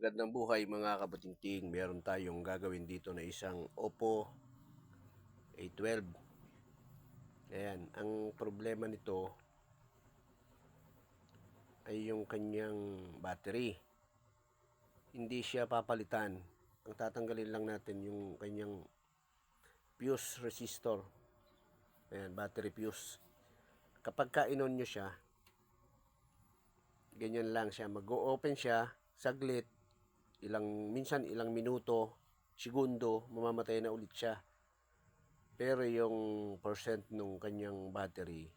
Magandang buhay mga kabatingting. Meron tayong gagawin dito na isang Oppo A12. Ayan, ang problema nito ay yung kanyang battery. Hindi siya papalitan. Ang tatanggalin lang natin yung kanyang fuse resistor. Ayan, battery fuse. Kapag kainon nyo siya, ganyan lang siya. Mag-open siya, saglit, ilang minsan ilang minuto, segundo, mamamatay na ulit siya. Pero yung percent nung kanyang battery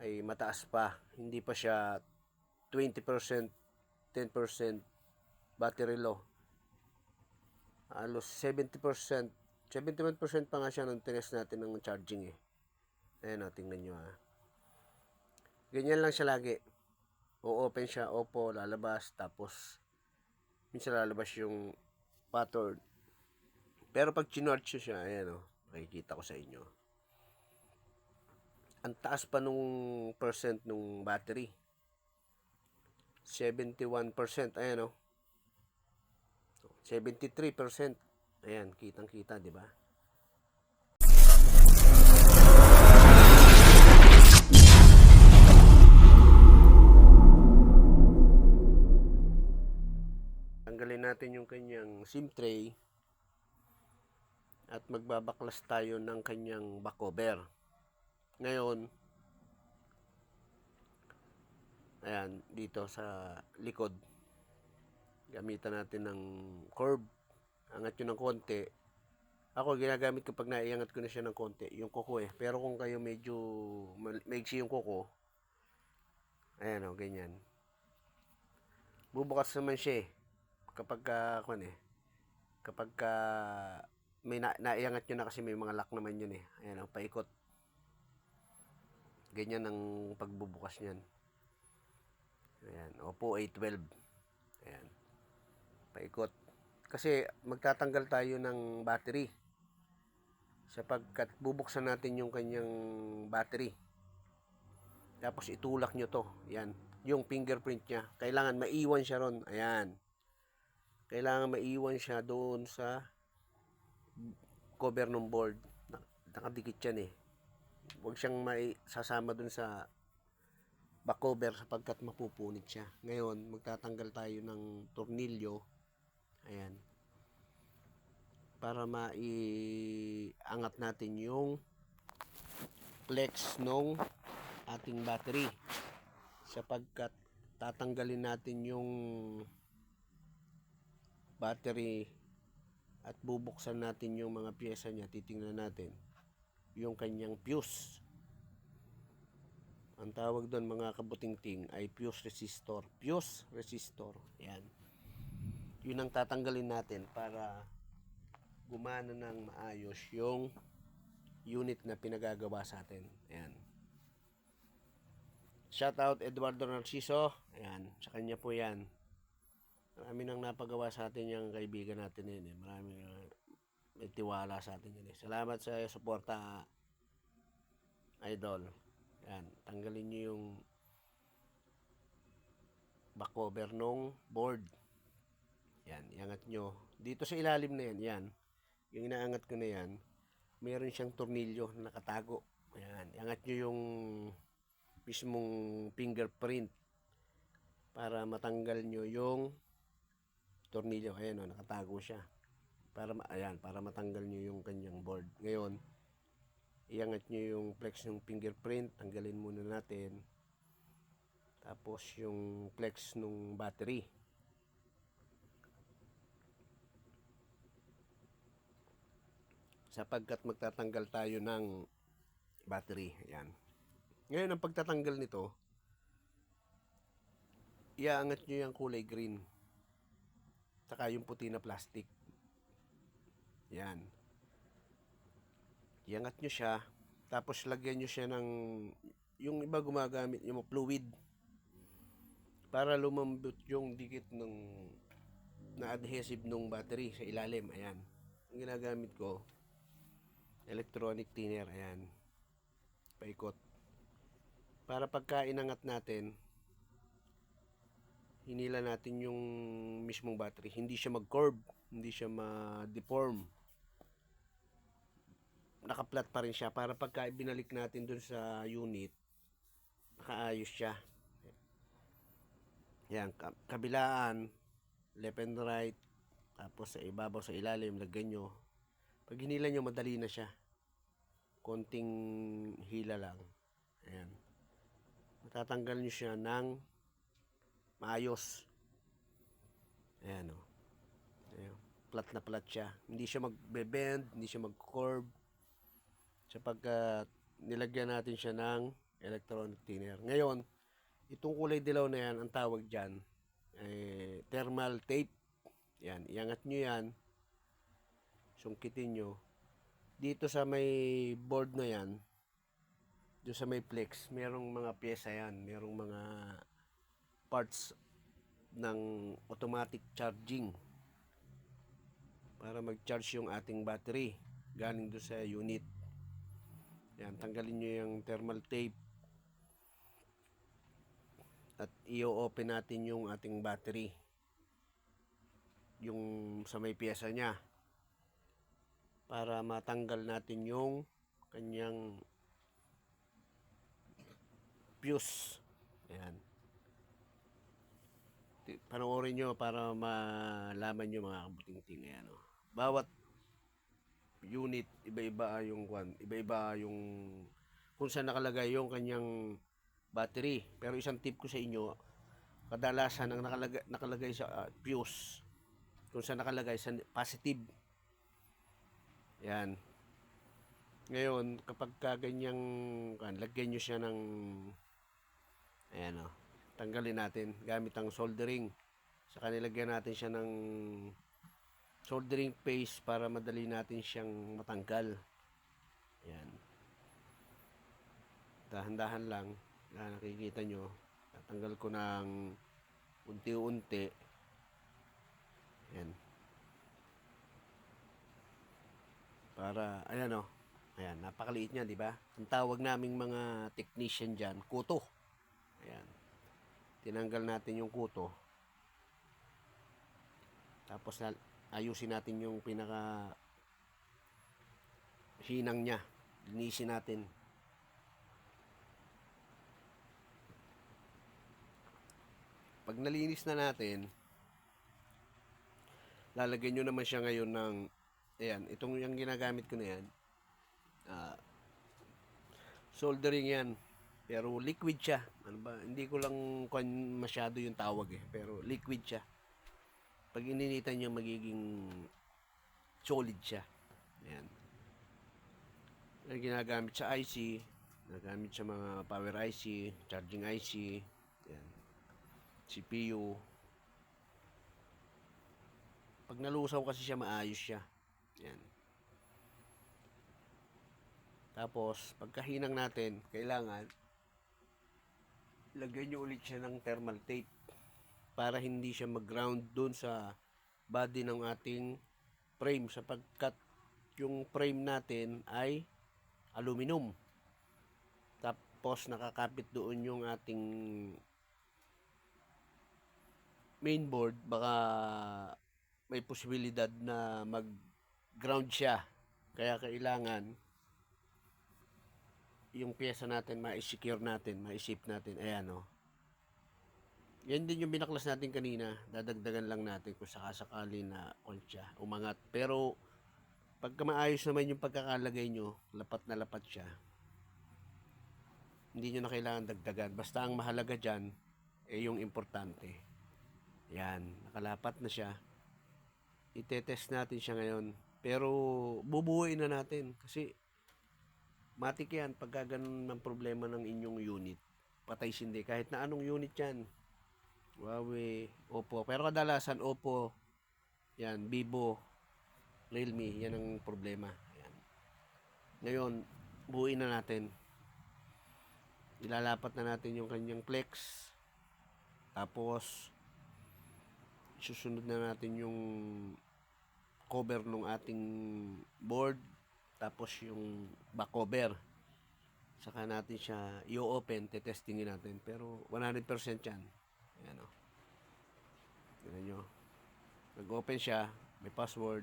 ay mataas pa. Hindi pa siya 20%, 10% battery low. Halos 70%, 71% pa nga siya nung tinest natin ng charging eh. Ayan o, tingnan nyo ha. Ganyan lang siya lagi. O-open siya, opo, lalabas, tapos minsan lalabas yung pattern. Pero pag chinarge siya, ayan o, makikita ko sa inyo. Ang taas pa nung percent nung battery. 71%, ayan o. 73%. Ayan, kitang-kita, di ba? Natin yung kanyang SIM tray at magbabaklas tayo ng kanyang back cover. Ngayon, ayan, dito sa likod, gamitan natin ng curve. Angat yun ng konti. Ako, ginagamit ko pag naiangat ko na siya ng konti, yung kuko eh. Pero kung kayo medyo maigsi yung kuko, ayan o, ganyan. Bubukas naman siya eh kapag ka, kung eh, kapag ka, may na, naiangat nyo na kasi may mga lock naman yun eh. Ayan, ang paikot. Ganyan ang pagbubukas niyan. Ayan, Oppo A12. Ayan. Paikot. Kasi magtatanggal tayo ng battery. Sapagkat bubuksan natin yung kanyang battery. Tapos itulak nyo to. Ayan. Yung fingerprint niya. Kailangan maiwan siya ron. Ayan kailangan maiwan siya doon sa cover ng board. Na- Nakadikit yan eh. Huwag siyang mai sasama doon sa back cover sapagkat mapupunit siya. Ngayon, magtatanggal tayo ng tornilyo. Ayan. Para maiangat natin yung flex nung ating battery. Sapagkat tatanggalin natin yung battery at bubuksan natin yung mga pyesa niya, titingnan natin yung kanyang fuse. Ang tawag doon mga kabutingting ay fuse resistor. Fuse resistor. Yan. Yun ang tatanggalin natin para gumana ng maayos yung unit na pinagagawa sa atin. Ayan. Shout out Eduardo Narciso. Ayan. Sa kanya po yan. Marami nang napagawa sa atin yung kaibigan natin yun eh. Marami uh, may tiwala sa atin yun eh. Salamat sa suporta idol. Yan, tanggalin niyo yung back cover nung board. Yan, iangat nyo. Dito sa ilalim na yan, yan. Yung inaangat ko na yan, meron siyang tornilyo na nakatago. Yan, iangat nyo yung mismong fingerprint para matanggal nyo yung tornilyo. Ayan o, nakatago siya. Para, ayan, para matanggal nyo yung kanyang board. Ngayon, iangat nyo yung flex ng fingerprint. Tanggalin muna natin. Tapos yung flex ng battery. Sapagkat magtatanggal tayo ng battery. Ayan. Ngayon, ang pagtatanggal nito, iaangat nyo yung kulay green. Saka yung puti na plastic. Yan. Iangat nyo siya. Tapos lagyan nyo siya ng... Yung iba gumagamit yung fluid. Para lumambot yung dikit ng na adhesive nung battery sa ilalim. Ayan. Ang ginagamit ko, electronic thinner. Ayan. Paikot. Para pagka inangat natin, hinila natin yung mismong battery. Hindi siya mag-curve, hindi siya ma-deform. Naka-flat pa rin siya para pagka binalik natin dun sa unit, nakaayos siya. Yan, ka- kabilaan, left and right, tapos sa ibabaw, sa ilalim, lagyan nyo. Pag hinila nyo, madali na siya. Konting hila lang. Ayan. Matatanggal nyo siya ng maayos. Ayan o. Ayan. Flat na flat siya. Hindi siya magbe-bend, hindi siya mag-curve. Sapagkat nilagyan natin siya ng electronic thinner. Ngayon, itong kulay dilaw na yan, ang tawag dyan, eh, thermal tape. Yan, iangat nyo yan. Sungkitin nyo. Dito sa may board na yan, doon sa may flex, merong mga pyesa yan, merong mga parts ng automatic charging para mag-charge yung ating battery galing doon sa unit. Yan, tanggalin nyo yung thermal tape at i-open natin yung ating battery yung sa may pyesa niya para matanggal natin yung kanyang fuse. Ayan. Panoorin nyo para malaman nyo mga kabuting-ting. Ayan, oh. Bawat unit, iba-iba yung kwan, iba-iba yung kung saan nakalagay yung kanyang battery. Pero isang tip ko sa inyo, kadalasan ang nakalagay, nakalagay sa ah, fuse, kung saan nakalagay sa positive. Yan. Ngayon, kapag ka ganyang, kan, lagyan nyo siya ng, ayan o, tanggalin natin gamit ang soldering. Saka nilagyan natin siya ng soldering paste para madali natin siyang matanggal. Yan. Dahan-dahan lang. Na nakikita nyo. Tatanggal ko ng unti-unti. Yan. Para, ayan o. Ayan, napakaliit niya, di ba? Ang tawag naming mga technician dyan, kuto. Ayan. Tinanggal natin yung kuto. Tapos ayusin natin yung pinaka hinang niya. Linisin natin. Pag nalinis na natin, lalagyan nyo naman siya ngayon ng, ayan, itong yung ginagamit ko na yan, ah, soldering yan. Pero liquid siya. Ano ba? Hindi ko lang masyado yung tawag eh. Pero liquid siya. Pag ininitan niya magiging solid siya. Ayan. Yan ginagamit sa IC, ginagamit sa mga power IC, charging IC, yan. CPU. Pag nalusaw kasi siya, maayos siya. Yan. Tapos, pagkahinang natin, kailangan lagyan nyo ulit siya ng thermal tape para hindi siya mag-ground dun sa body ng ating frame sapagkat yung frame natin ay aluminum. Tapos nakakapit doon yung ating mainboard baka may posibilidad na mag-ground siya. Kaya kailangan yung pyesa natin ma-secure natin, ma-ship natin. Ayan o. Yan din yung binaklas natin kanina. Dadagdagan lang natin kung sakasakali na on siya, umangat. Pero pagka maayos naman yung pagkakalagay nyo, lapat na lapat siya. Hindi nyo na kailangan dagdagan. Basta ang mahalaga dyan, eh yung importante. Yan, nakalapat na siya. Itetest natin siya ngayon. Pero bubuuin na natin kasi matik yan pagka ganun ang problema ng inyong unit. Patay sindi. Kahit na anong unit yan. Huawei, Oppo. Pero kadalasan Oppo, yan, Vivo, Realme, yan ang problema. Yan. Ngayon, buuin na natin. Ilalapat na natin yung kanyang flex. Tapos, susunod na natin yung cover ng ating board. Tapos yung back cover. Saka natin siya i-open, tetestingin natin. Pero 100% yan. Ayan o. Tignan nyo. Nag-open siya, may password.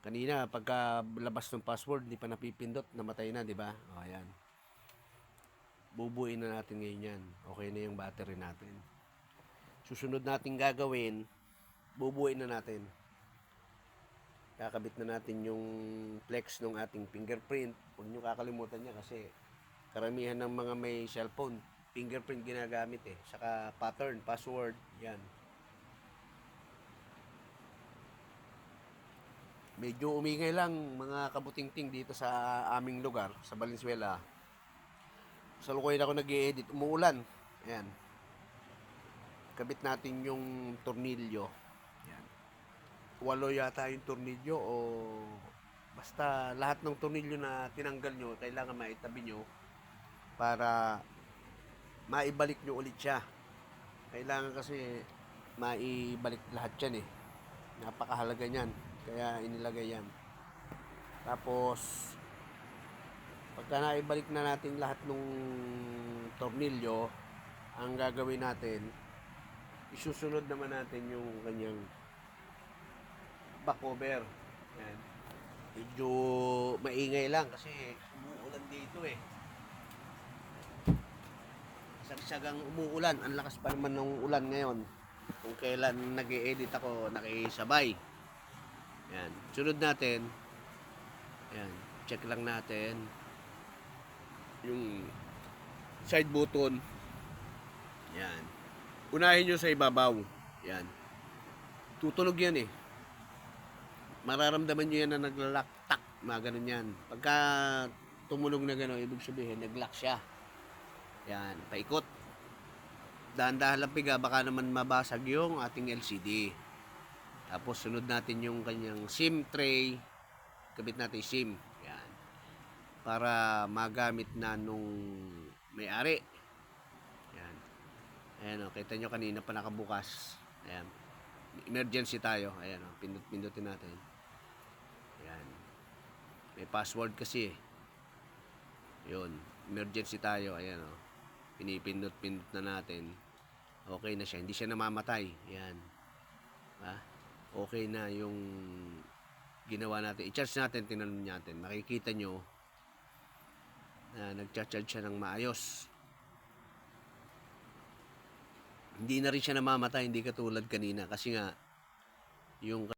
Kanina, pagka labas ng password, hindi pa napipindot, namatay na, di ba? O, ayan. Bubuin na natin ngayon yan. Okay na yung battery natin. Susunod natin gagawin, bubuin na natin. Kakabit na natin yung flex ng ating fingerprint. Huwag nyo kakalimutan niya kasi karamihan ng mga may cellphone, fingerprint ginagamit eh. Saka pattern, password, yan. Medyo umingay lang mga kabutingting dito sa aming lugar, sa Valenzuela. Sa lukoy ako nag edit umuulan. Ayan. Kabit natin yung tornilyo. Ayan. Walo yata yung tornilyo o basta lahat ng tornilyo na tinanggal nyo, kailangan maitabi nyo para maibalik nyo ulit siya. Kailangan kasi maibalik lahat yan eh. Napakahalaga niyan. Kaya inilagay yan. Tapos, pagka naibalik na natin lahat ng tornilyo, ang gagawin natin, isusunod naman natin yung kanyang back cover. Yan. Medyo maingay lang kasi umuulan dito eh. Sagsagang umuulan. Ang lakas pa naman ng ulan ngayon. Kung kailan nag edit ako, nakisabay. Yan. Sunod natin. Yan. Check lang natin. Yung side button. Yan. Unahin nyo sa ibabaw. Yan. Tutunog yan eh. Mararamdaman nyo yan na naglalaktak. Mga ganun yan. Pagka tumunog na gano'n, ibig sabihin, naglock siya. Yan. Paikot. Dahan-dahan lang piga, baka naman mabasag yung ating LCD. Tapos sunod natin yung kanyang SIM tray. Kabit natin SIM. Yan. Para magamit na nung may-ari. Yan. Ayan o, kita nyo kanina pa nakabukas. Ayan. Emergency tayo. Ayan o, pindot-pindutin natin. Ayan. May password kasi eh. Yun. Emergency tayo. Ayan o. Pinipindot-pindot na natin. Okay na siya. Hindi siya namamatay. Ayan. Ha? okay na yung ginawa natin. I-charge natin, tinanong natin. Makikita nyo na nag-charge siya ng maayos. Hindi na rin siya namamatay, hindi katulad kanina. Kasi nga, yung